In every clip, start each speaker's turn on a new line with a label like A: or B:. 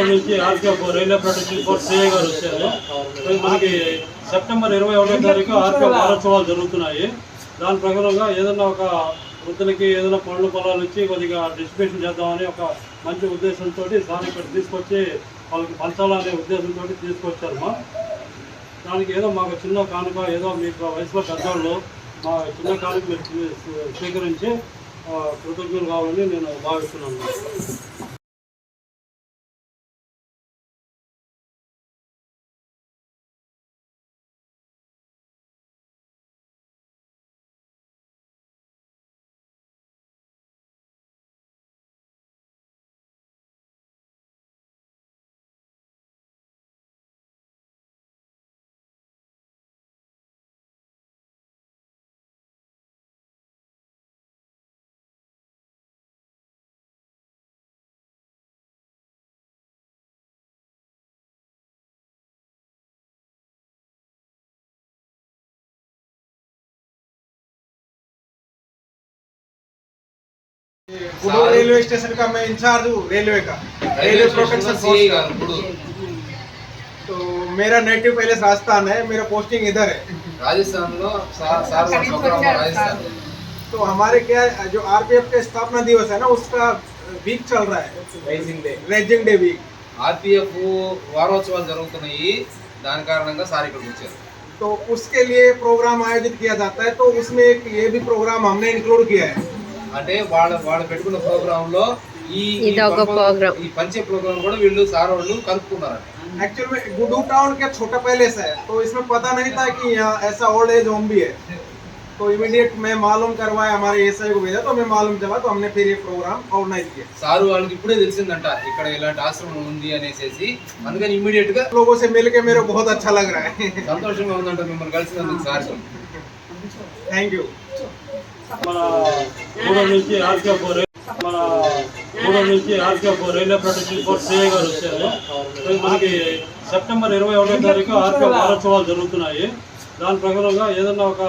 A: గూడూరు నుంచి RKF railway protection force CI గారు వచ్చారు. మనకి సెప్టెంబర్ ఇరవై ఒకటో తారీఖు ఆర్కేఎఫ్ వారోత్సవాలు జరుగుతున్నాయి. దాని ప్రకారంగా ఏదైనా ఒక వృద్ధులకి ఏదైనా పనులు పొలాలు ఇచ్చి కొద్దిగా డిస్ట్రిబ్యూషన్ చేద్దామని ఒక మంచి ఉద్దేశంతో సార్ ఇక్కడ తీసుకొచ్చి వాళ్ళకి పంచాలనే ఉద్దేశంతో తీసుకొచ్చారు మా. దానికి ఏదో మాకు చిన్న కానుక ఏదో మీకు వయసులో పెద్దవాళ్ళు మా చిన్న కానుక మీరు స్వీ- స్వీకరించి కృతజ్ఞులు కావాలని నేను భావిస్తున్నాను.
B: गुडू रेलवे स्टेशन का मैं इंचार्ज हूँ रेलवे का रेलवे प्रोटेक्शन फोर्स का
C: ఇప్పుడు
B: तो मेरा नेटिव पहले से राजस्थान है मेरा पोस्टिंग इधर है
C: రాజస్థాన్ లో సార్ సార్ వాళ్ళ ప్రోగ్రామ్ రాజస్థాన్
B: तो हमारे क्या है, जो आरपीएफ का स्थापना दिवस है ना उसका वीक चल रहा है raising day raising day week
C: RPF వారోత్సవాలు జరుగుతున్నాయి దాని కారణంగా సార్ ఇక్కడికి వచ్చారు
B: तो उसके लिए प्रोग्राम आयोजित किया जाता है तो उसमें एक ये भी प्रोग्राम हमने इंक्लूड किया है
C: అంటే వాళ్ళ వాళ్ళు పెట్టుకున్న ప్రోగ్రామ్ లో ఈ ఈ
D: ఇది ఒక
C: పంప-
D: program.
C: ఈ పంచే ప్రోగ్రామ్ కూడా వీళ్ళు సార్ వాళ్ళు కలుపుకున్నారంట
B: एक्चुअल में गुडू टाउन क्या छोटा पहले से है तो इसमें पता नहीं था कि यहाँ ऐसा ओल्ड एज होम भी है तो इमीडिएट मैं मालूम करवाया हमारे एसआई को भेजा तो मैं मालूम चला तो हमने फिर ये प्रोग्राम ऑर्गेनाइज किया
C: సారు వాళ్ళకి ఇప్పుడే తెలిసిందంట ఇక్కడ ఇలాంటి ఆశ్రమం ఉంది అనేసి అందుకని ఇమీడియట్ గా
B: लोगों से मिल के मेरे को बहुत अच्छा लग रहा है
C: సంతోషంగా ఉందంట మిమ్మల్ని కలిసినందుకు సార్
B: థ్యాంక్ యూ
A: మన నుంచి మన నుంచి రైల్వే వచ్చారు. మనకి సెప్టెంబర్ ఇరవై ఒకటో తారీఖు ఆర్కే వారోత్సవాలు జరుగుతున్నాయి. దాని ప్రకారంగా ఏదైనా ఒక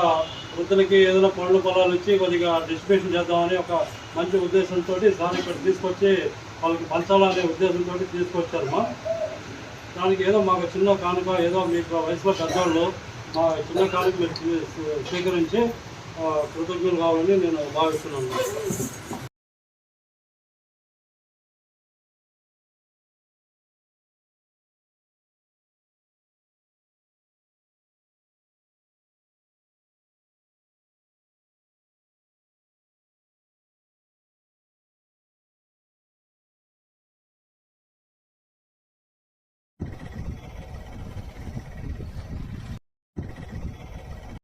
A: వృద్ధులకి ఏదైనా పనుల పొలాలు ఇచ్చి కొద్దిగా డిస్ట్రిబ్యూషన్ చేద్దామని ఒక మంచి ఉద్దేశంతో దాన్ని ఇక్కడ తీసుకొచ్చి వాళ్ళకి పంచాలనే ఉద్దేశంతో తీసుకొచ్చారు మా. దానికి ఏదో మాకు చిన్న కానుక ఏదో మీకు వయసులో పెద్దవాళ్ళు మా చిన్న మీరు స్వీకరించి కృతజ్ఞులు కావాలని నేను భావిస్తున్నాను.